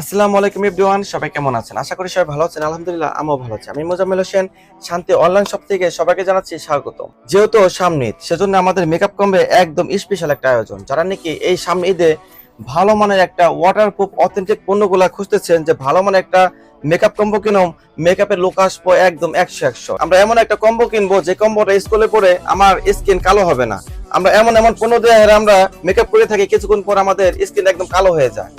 আসসালামু আলাইকুম এভরিওয়ান, সবাই কেমন আছেন? আশা করি সবাই ভালো আছেন, আলহামদুলিল্লাহ আমিও ভালো আছি। আমি মোজাম্মেল হোসেন, শান্তি অনলাইন শপ থেকে সবাইকে জানাচ্ছি স্বাগত যেহেতু সামনে ঈদ, সেজন্য আমাদের মেকআপ কমবে একদম স্পেশাল একটা আয়োজন। যারা নাকি এই সামনে ঈদে ভালো মানের একটা ওয়াটারপ্রুফ অথেন্টিক পণ্যগুলা খুঁজতেছেন যে ভালো মানের একটা মেকআপ কম্বো কিনুম মেকআপের লোক আসব একদম একশো একশো। আমরা এমন একটা কম্বো কিনবো, যে কম্বোটা স্কুলে পরে আমার স্কিন কালো হবে না। আমরা এমন এমন পণ্য দিয়ে আমরা মেকআপ করে থাকি, কিছুক্ষণ পর আমাদের স্কিন একদম কালো হয়ে যায়।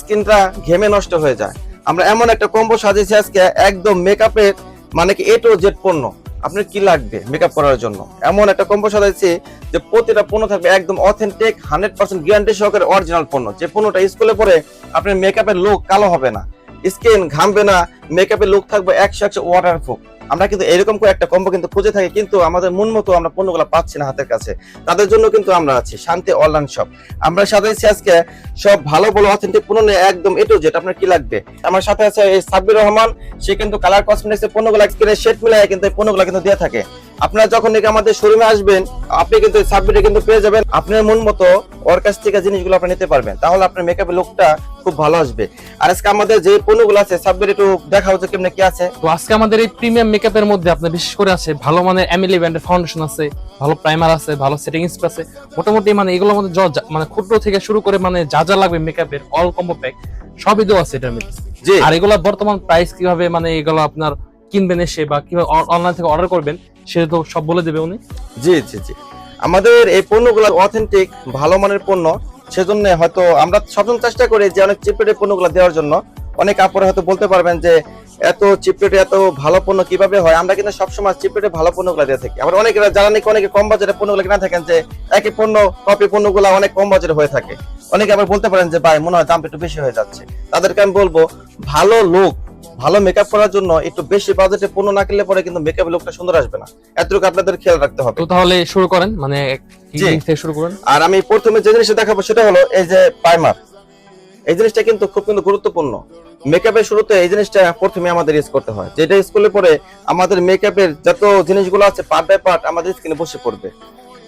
স্কিনটা ঘেমে নষ্ট হয়ে যায়। আমরা এমন একটা কম্বো সাজিয়েছি আজকে, একদম মেকআপের মানে কি এ টু জেড পণ্য। আপনার কি লাগবে মেকআপ করার জন্য? এমন একটা কম্বো সাজাইছি যে প্রতিটা পণ্য থাকবে একদম অথেন্টিক হান্ড্রেড পার্সেন্ট গ্যারান্টি সহকারে অরিজিনাল পণ্য। যে পণ্যটা স্কুলে পরে আপনার মেকআপের লুক কালো হবে না। স্কিন ঘামবে না মেকআপের লুক থাকবে একশো একশো ওয়াটারপ্রুফ আমরা কিন্তু এরকম করে একটা কম্বো কিন্তু খুঁজে থাকি, কিন্তু আমাদের মন মতো আমরা পণ্যগুলো পাচ্ছি না হাতের কাছে। তাদের জন্য কিন্তু আমরা আছি শান্তি অনলাইন শপ আমরা সাথে আছি আজকে সব ভালো ভালো অথেন্টিক পণ্য একদম এটু যেটা আপনার কি লাগবে? আমার সাথে আছে সাব্বির রহমান, সে কিন্তু কালার কসমেটিক্স এর পণ্যগুলো কিনে শেড মিলাই কিন্তু এই পণ্যগুলো কিন্তু দিয়ে থাকে। আপনারা যখন আমাদের শোরুমে আসবেন আপনি কিন্তু সাব্বিরে কিন্তু পেয়ে যাবেন। আপনার মন মতো ওর কাছ থেকে জিনিসগুলো আপনি নিতে পারবেন। তাহলে আপনার মেকআপের লুকটা খুব ভালো আসবে। আর আজকে আমাদের যে পণ্যগুলো আছে সাব্বির একটু দেখা হচ্ছে কেমনে কি আছে। তো আজকে আমাদের এই প্রিমিয়াম মেকআপের মধ্যে আপনার বিশেষ করে আছে ভালো মানের এমিলি ব্র্যান্ডের ফাউন্ডেশন আছে ভালো প্রাইমার আছে ভালো সেটিং স্প্রে আছে। মোটামুটি মানে এগুলোর মধ্যে মানে ক্ষুদ্র থেকে শুরু করে মানে যা যা লাগবে মেকআপের অল কম্বো প্যাক সবই দেওয়া আছে এটার মধ্যে। জি। আর এগুলো বর্তমান প্রাইস কীভাবে মানে এগুলো আপনার কিনবেন এসে বা কীভাবে অনলাইন থেকে অর্ডার করবেন সেটা তো সব বলে দেবে উনি। জি জি জি। আমাদের এই পণ্যগুলো অথেন্টিক ভালো মানের পণ্য, সেজন্য হয়তো আমরা সবসময় চেষ্টা করি যে অনেক চিপ পণ্যগুলো দেওয়ার জন্য। অনেক আপুরে হয়তো বলতে পারবেন যে এত চিপ রেটে এত ভালো পণ্য কীভাবে হয়? আমরা কিন্তু সবসময় চিপ রেটে ভালো পণ্যগুলো দিয়ে থাকি। আবার অনেকে যারা নাকি অনেকে কম বাজারে পণ্যগুলো কিনা থাকেন যে একই পণ্য কপি পণ্যগুলো অনেক কম বাজারে হয়ে থাকে। অনেকে আবার বলতে পারেন যে, ভাই, মনে হয় দামটা একটু বেশি হয়ে যাচ্ছে। তাদেরকে আমি বলব, ভালো লোক ভালো মেকআপ করার জন্য একটু বেশি বাজেটে পণ্য না কিনলে পরে কিন্তু মেকআপ লুকটা সুন্দর আসবে না। এতটুকু আপনাদের খেয়াল রাখতে হবে। তো তাহলে শুরু করেন মানে শুরু করেন? আর আমি প্রথমে যে জিনিসটা দেখাবো সেটা হলো এই যে প্রাইমার এই জিনিসটা কিন্তু খুব কিন্তু গুরুত্বপূর্ণ। মেকআপের শুরুতে এই জিনিসটা প্রথমে আমাদের ইউজ করতে হয়। যেটা স্কুলে পরে আমাদের মেকআপের যত জিনিসগুলো আছে পার্ট বাই পার্ট আমাদের স্কিনে বসে পড়বে।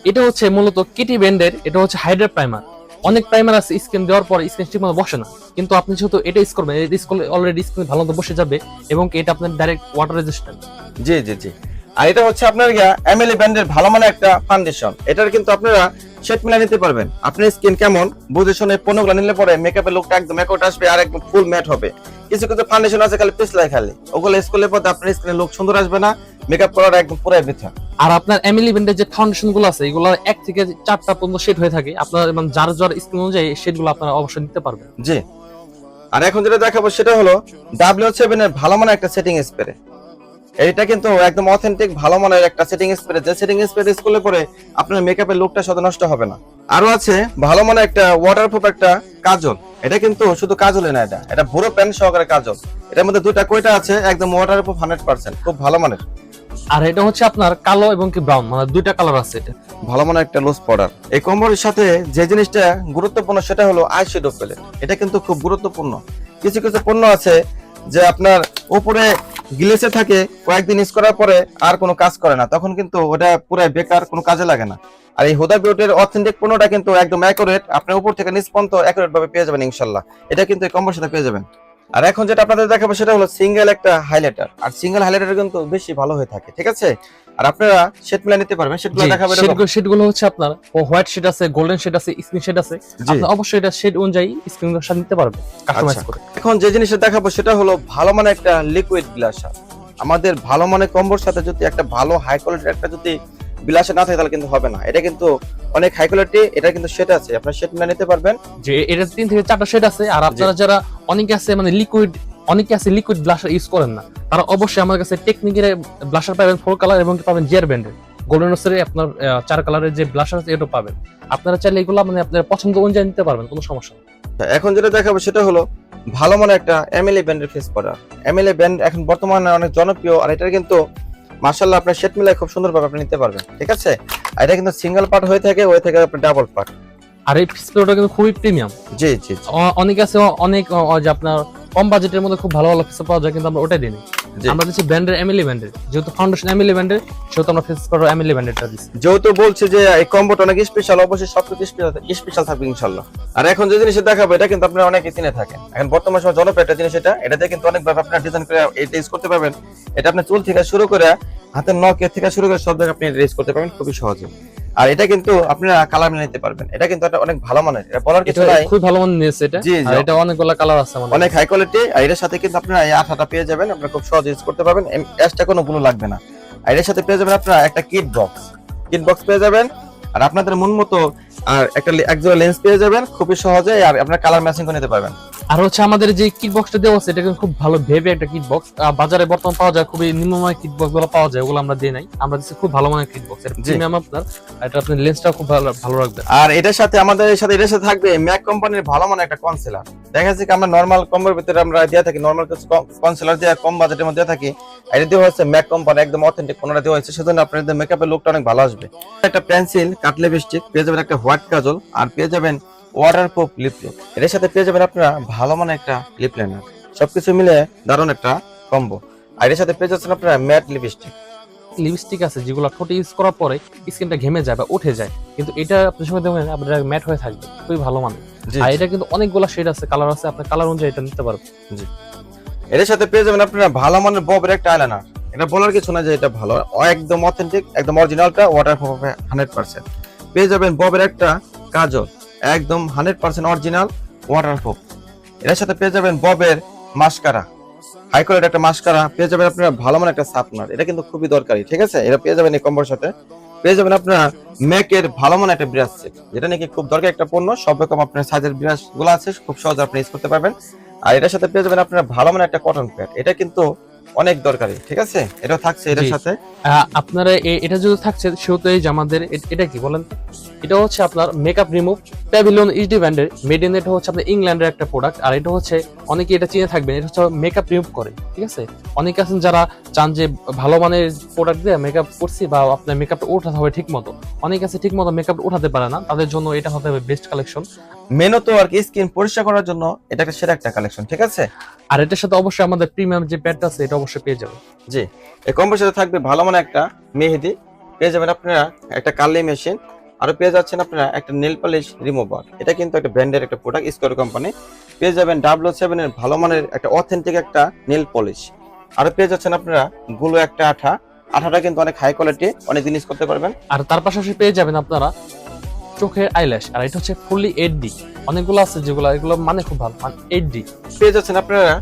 এটা হচ্ছে মূলত কিটি ব্যান্ডের এটা হচ্ছে হাইড্রেট প্রাইমার অনেক প্রাইমার আছে স্কিন দেওয়ার পর স্কিন ঠিক মতো বসে না। কিন্তু আপনি যেহেতু এটা ইউজ করবেন এটা ইউজ করলে অলরেডি স্কিন ভালো মতো বসে যাবে এবং এটা আপনার ডাইরেক্ট ওয়াটার রেজিস্ট্যান্ট জি জি জি। আর এটা হচ্ছে আপনার এমএলএ ব্র্যান্ডের ভালো মানে একটা ফাউন্ডেশন এটার কিন্তু আপনারা শেড মিলাই নিতে পারবেন। আপনার স্কিন কেমন, বুঝে শুনে পণ্যগুলো নিলে পরে মেকআপের লুকটা একদম একট আসবে আর একদম ফুল ম্যাট হবে। কিছু কিছু ফাউন্ডেশন আছে খালি পিছলাই খালি। ওগুলো স্কুলে পরে আপনার স্কিনের লুক সুন্দর আসবে না মেকআপ করার একদম পুরাই বৃথা। আর আপনার এমিলি ব্র্যান্ডের যে ফাউন্ডেশনগুলো আছে এগুলো এক থেকে চারটা পর্যন্ত শেড হয়ে থাকে। আপনার মানে যার যার স্কিন অনুযায়ী শেডগুলো আপনারা অবশ্যই নিতে পারবেন। জি। আর এখন যেটা দেখাবো সেটা হলো ডাব্লিউ সেভেন এর ভালো মানের একটা সেটিং স্প্রে এইটা কিন্তু একদম অথেন্টিক ভালো মানের একটা সেটিং স্প্রে যে সেটিং স্প্রে ইউজ করলে পরে আপনার মেকআপের লুকটা শুধু নষ্ট হবে না। আরও আছে ভালো মানের একটা ওয়াটারপ্রুফ একটা কাজল। এটা কিন্তু শুধু কাজলই না এটা। এটা পুরো প্যান সহকারে কাজল। এটার মধ্যে দুইটা কয়টা আছে? একদম ওয়াটারপ্রুফ হান্ড্রেড পার্সেন্ট খুব ভালো মানের। আর এটা হচ্ছে আপনার কালো এবং কি ব্রাউন মানে দুইটা কালার আছে এটা। ভালো মানের একটা লুজ পাউডার এই কম্বরের সাথে যে জিনিসটা গুরুত্বপূর্ণ সেটা হলো আই শ্যাডো প্যালেট এটা কিন্তু খুব গুরুত্বপূর্ণ। কিছু কিছু পণ্য আছে যে আপনার উপরে গিলেসে থাকে, কয়েকদিন ইউজ করার পরে আর কোনো কাজ করে না। তখন কিন্তু ওটা পুরো বেকার, কোনো কাজে লাগে না। আর এই হুদা বিউটির অথেন্টিক পণ্যটা কিন্তু একদম অ্যাকুরেট আপনি উপর থেকে নিচ পর্যন্ত অ্যাকুরেট ভাবে পেয়ে যাবেন ইনশাল্লাহ। এটা কিন্তু এই কম্বোর সাথে পেয়ে যাবেন। আর এখন যেটা আপনাদের দেখাবো সেটা হলো সিঙ্গেল একটা হাইলাইটার আর সিঙ্গেল হাইলাইটার কিন্তু বেশি ভালো হয়ে থাকে ঠিক আছে? আর আপনারা শেড মিলা নিতে পারবেন শেড এরকম। শেডগুলো হচ্ছে আপনার হোয়াইট শেড আছে গোল্ডেন শেড আছে স্ক্রিন শেড আছে। আপনি অবশ্যই এটা শেড অনুযায়ী স্ক্রিন সাথে নিতে পারবেন কাস্টমাইজ আচ্ছা। করে। এখন যে জিনিসটা দেখাবো সেটা হলো ভালো মানের একটা লিকুইড ব্লাশার আমাদের ভালো মানের কম্বোর সাথে যদি একটা ভালো হাই কোয়ালিটির একটা যদি ব্লাশার না থাকে তাহলে কিন্তু হবে না। এটা কিন্তু অনেক হাই কোয়ালিটি এটা কিন্তু সেট আছে। আপনার সেট মিলে নিতে পারবেন। যে এটা তিন থেকে চারটা শেড আছে। আর আপনারা যারা অনেকে আছে মানে লিকুইড অনেকে আছে লিকুইড ব্লাশার ইউজ করেন না। তারা অবশ্যই আমার কাছে টেকনিকের ব্লাশার পাবেন ফোর কালার এবং পাবেন জিয়ার ব্র্যান্ডের গোল্ডেন ওসের আপনার চার কালারের যে ব্লাশার আছে এটা পাবেন। আপনারা চাইলে এগুলো মানে আপনার পছন্দ অনুযায়ী নিতে পারবেন, কোনো সমস্যা নেই। এখন যেটা দেখাবো সেটা হলো ভালো মানের একটা এমএলএ ব্র্যান্ডের ফেস পাউডার এমএলএ ব্র্যান্ড এখন বর্তমানে অনেক জনপ্রিয় আর এটা কিন্তু মার্শাল্লাহ আপনার সেট মিলে খুব সুন্দরভাবে আপনি নিতে পারবেন, ঠিক আছে? এটা কিন্তু সিঙ্গেল পার্ট হয়ে থাকে, ওই থেকে আপনার ডাবল পার্ট আর এই ফিসপ্লেটা কিন্তু খুবই প্রিমিয়াম জি জি। অনেক আছে অনেক যে আপনার কম বাজেটের মধ্যে খুব ভালো ভালো ফিসপ্লে পাওয়া যায় কিন্তু আমরা ওটাই দিই। আমরা দিচ্ছি ব্র্যান্ডের এমএলএ ব্র্যান্ডের যেহেতু ফাউন্ডেশন এমএলএ ব্র্যান্ডের সেহেতু আমরা ফেস করো এমএলএ ব্র্যান্ডেরটা দিচ্ছি। যেহেতু বলছে যে এই কম্বোটা অনেক স্পেশাল অবশ্যই সবকিছু স্পেশাল থাকবে আর এখন যে জিনিস দেখাবো এটা কিন্তু আপনারা অনেকে চিনে থাকেন। এখন বর্তমান সময় জনপ্রিয় একটা জিনিস এটা এটাতে কিন্তু অনেক ভাবে আপনারা ডিজাইন করে এটা ইউজ করতে পারবেন। এটা আপনি চুল থেকে শুরু করে হাতের নখের থেকে শুরু করে সব জায়গায় আপনি ইউজ করতে পারবেন খুবই সহজে। আর এটা কিন্তু আপনারা কালার নিতে পারবেন। এটা কিন্তু একটা অনেক ভালো মানের। এটা বলার কিছু নাই। খুব ভালো মান নিয়েছে এটা। জি। আর এটা অনেকগুলো কালার আছে আমাদের। অনেক হাই কোয়ালিটি আর এর সাথে কিন্তু আপনারা এই আঠাটা পেয়ে যাবেন। আপনারা খুব সহজে ইউজ করতে পারবেন। এক্সট্রা কোনো গুণ লাগবে না। আর এর সাথে পেয়ে যাবেন আপনারা একটা কিট বক্স কিট বক্স পেয়ে যাবেন। আর আপনাদের মন মতো আর একটা একজোড়া লেন্স পেয়ে যাবেন খুবই সহজে আর আপনারা কালার ম্যাচিং করে নিতে পারবেন। আর হচ্ছে আমাদের যে কিট বক্সটা দেওয়া আছে এটা খুব ভালো ভেবে একটা কিট বক্স বাজারে বর্তমান পাওয়া যায় খুবই নিম্নমানের কিট বক্সগুলো পাওয়া যায় ওগুলো আমরা দিই নাই। আমরা দিচ্ছি খুব ভালো মানের কিট বক্স। প্রিমিয়াম আপনার এটা আপনি লেন্সটা খুব ভালো ভালো রাখবেন আর এটার সাথে আমাদের সাথে এটার সাথে থাকবে ম্যাক কোম্পানির ভালো মানের একটা কনসিলার দেখা যাচ্ছে আমরা নর্মাল কম্বোর ভিতরে আমরা দিয়ে থাকি নর্মাল কিছু কনসিলার দিয়ে, কম বাজেটের মধ্যে দিয়ে থাকি। এটা দেওয়া হচ্ছে ম্যাক কোম্পানি একদম অথেন্টিক কোনটা দেওয়া হয়েছে। সেজন্য আপনাদের মেকআপের লুকটা অনেক ভালো আসবে। একটা পেন্সিল কাট লিপস্টিক পেয়ে যাবেন একটা হোয়াইট কাজল, আর পেয়ে যাবেন ওয়াটার প্রুফ লিপ লুক এর সাথে পেয়ে যাবেন আপনারা ভালো মানের একটা লিপ লাইনার সবকিছু মিলে দারুণ একটা কম্বো আর এর সাথে পেয়ে যাচ্ছেন আপনারা ম্যাট লিপস্টিক লিপস্টিক আছে যেগুলো ঠোঁটে ইউজ করার পরে স্কিনটা ঘেমে যায় বা উঠে যায়। কিন্তু এটা আপনি সময় দেখবেন আপনার ম্যাট হয়ে থাকবে। খুবই ভালো মানের জি আর এটা কিন্তু অনেকগুলো শেড আছে কালার আছে আপনার কালার অনুযায়ী এটা নিতে পারবেন। জি। এর সাথে পেয়ে যাবেন আপনারা ভালো মানের ববের একটা আইলাইনার এটা বলার কিছু না যে এটা ভালো একদম অথেন্টিক একদম অরিজিনালটা ওয়াটার প্রুফ হান্ড্রেড পার্সেন্ট পেয়ে যাবেন ববের একটা কাজল একদম hundred percent original water proof এর সাথে পেয়ে যাবেন ববের মাস্কারা হাই কোয়ালিটি একটা মাস্কারা পেয়ে যাবেন আপনারা ভালো মানের একটা সাপনার এটা কিন্তু খুবই দরকারি ঠিক আছে? এটা পেয়ে যাবেন এই কম্বোর সাথে। পেয়ে যাবেন আপনারা ম্যাকের ভালো মানের একটা ব্রাশ সেট। যেটা নাকি খুব দরকার একটা পণ্য সব রকম আপনার সাইজের ব্রাশগুলো আছে খুব সহজে আপনি ইউজ করতে পারবেন। আর এটার সাথে পেয়ে যাবেন আপনারা ভালো মানের একটা কটন প্যাড এটা কিন্তু অনেক দরকারি ঠিক আছে? এটা থাকছে এটার সাথে। আপনারা এটা যদি থাকছে সেহেতু এই যে আমাদের এ- এটা কি বলেন? তো? এটা হচ্ছে আপনার মেকআপ রিমুভ প্যাভিলিয়ন এইচডি ব্র্যান্ডের মেড ইন এটা হচ্ছে আপনার ইংল্যান্ডের একটা প্রোডাক্ট আর এটা হচ্ছে অনেকে এটা চিনে থাকবেন এটা হচ্ছে মেকআপ রিমুভ করে ঠিক আছে? অনেকে আছেন যারা চান যে ভালো মানের প্রোডাক্ট দিয়ে মেকআপ করছি বা আপনার মেকআপটা উঠাতে হবে ঠিক মতো অনেকে আছে ঠিক মতো মেকআপ উঠাতে পারে না তাদের জন্য এটা হতে হবে বেস্ট কালেকশন মেনত আর কি স্কিন পরিষ্কার করার জন্য এটা একটা সেরা একটা কালেকশন ঠিক আছে? আর এটার সাথে অবশ্যই আমাদের প্রিমিয়াম যে প্যাডটা আছে এটা অবশ্যই পেয়ে যাবে জি এই কম্বোর সাথে থাকবে ভালো মানের একটা মেহেদি পেয়ে যাবেন আপনারা একটা কালি মেশিন আরও পেয়ে যাচ্ছেন আপনারা একটা নেল পলিশ রিমুভার এটা কিন্তু একটা ব্র্যান্ডের একটা প্রোডাক্ট স্কোয়ার কোম্পানি পেয়ে যাবেন ডাব্লিউ সেভেন এর ভালো মানের একটা অথেন্টিক একটা নেল পলিশ আরও পেয়ে যাচ্ছেন আপনারা গুলো একটা আঠা। আঠাটা কিন্তু অনেক হাই কোয়ালিটি অনেক জিনিস করতে পারবেন। আর তার পাশাপাশি পেয়ে যাবেন আপনারা চোখের আইল্যাশ আর এটা হচ্ছে ফুললি এইট ডি অনেকগুলো আছে যেগুলো এগুলো মানে খুব ভালো মানে এইট ডি পেয়ে যাচ্ছেন আপনারা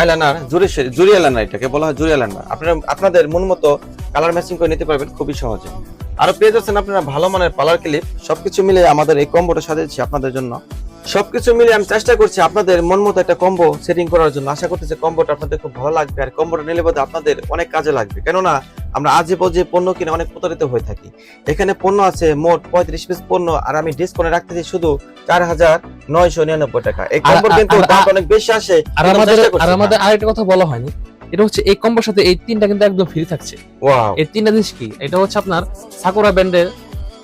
আইলাইনার জুরি জুরি আইলাইনার এটাকে বলা হয় জুরি আইলাইনার আপনারা আপনাদের মন মতো কালার ম্যাচিং করে নিতে পারবেন খুবই সহজে। আরও পেয়ে যাচ্ছেন আপনারা ভালো মানের পার্লার ক্লিপ। সবকিছু মিলে আমাদের এই কম্বোটা সাজিয়েছি আপনাদের জন্য। সবকিছু মিলে আমি চেষ্টা করছি আপনাদের মন মতো একটা কম্বো সেটিং করার জন্য। আশা করতেছি কম্বোটা আপনাদের খুব ভালো লাগবে আর কম্বোটা নিলে বোধহয় আপনাদের অনেক কাজে লাগবে। কেননা আমরা আজে বাজে পণ্য কিনে অনেক প্রতারিত হয়ে থাকি। এখানে পণ্য আছে মোট পঁয়ত্রিশ পিস পণ্য আর আমি ডিসকাউন্টে রাখতেছি শুধু চার হাজার নয়শো নিরানব্বই টাকা। এই কম্বোর কিন্তু দাম অনেক বেশি আসে। আর কিন্তু আমাদের আর আমাদের আরেকটা কথা বলা হয়নি। এটা হচ্ছে এই কম্বোর সাথে এই তিনটা কিন্তু একদম ফ্রি থাকছে। ওয়াও এই তিনটা জিনিস কি? এটা হচ্ছে আপনার সাকুরা ব্র্যান্ডের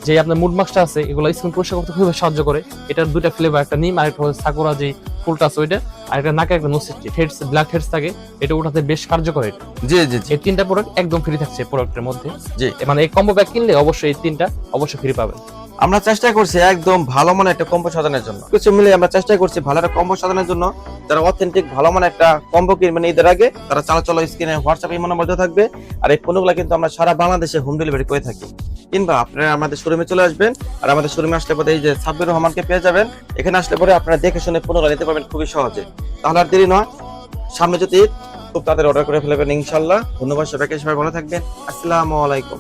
যে আপনার মুড মাস্কটা আছে এগুলো স্কিন পরিষ্কার করতে খুবই সাহায্য করে। এটার দুইটা ফ্লেভার একটা নিম আর একটা হচ্ছে সাকুরা যে ফুলটা আছে ওইটা আর একটা নাকে একটা নোসিস্টি হেডস ব্ল্যাক হেডস থাকে এটা উঠাতে বেশ কার্যকর এটা। জি জি জি। এই তিনটা প্রোডাক্ট একদম ফ্রি থাকছে প্রোডাক্টের মধ্যে। জি। মানে এই কম্বো ব্যাগ কিনলে অবশ্যই এই তিনটা অবশ্যই ফ্রি পাবেন। আমরা চেষ্টা করছি একদম ভালো মানের একটা কম্বো সাজানোর জন্য। কিছু মিলে আমরা চেষ্টা করছি ভালো একটা কম্বো সাজানোর জন্য। যারা অথেন্টিক ভালো মানের একটা কম্বো কিনবেন ঈদের আগে, তারা চালাচল স্ক্রিনে হোয়াটসঅ্যাপ ইমো দেওয়া থাকবে। আর এই পণ্যগুলো কিন্তু আমরা সারা বাংলাদেশে হোম ডেলিভারি করে থাকি। কিংবা আপনারা আমাদের শোরুমে চলে আসবেন, আর আমাদের শোরুমে আসলে পরে এই যে সাব্বির রহমানকে পেয়ে যাবেন। এখানে আসলে পরে আপনারা দেখে শুনে পণ্যগুলো নিতে পারবেন খুবই সহজে। তাহলে আর দেরি নয়। সামনে যদি খুব তাদের অর্ডার করে ফেলবেন ইনশাল্লাহ ধন্যবাদ সবাইকে, সবাই ভালো থাকবেন। আসসালামু আলাইকুম।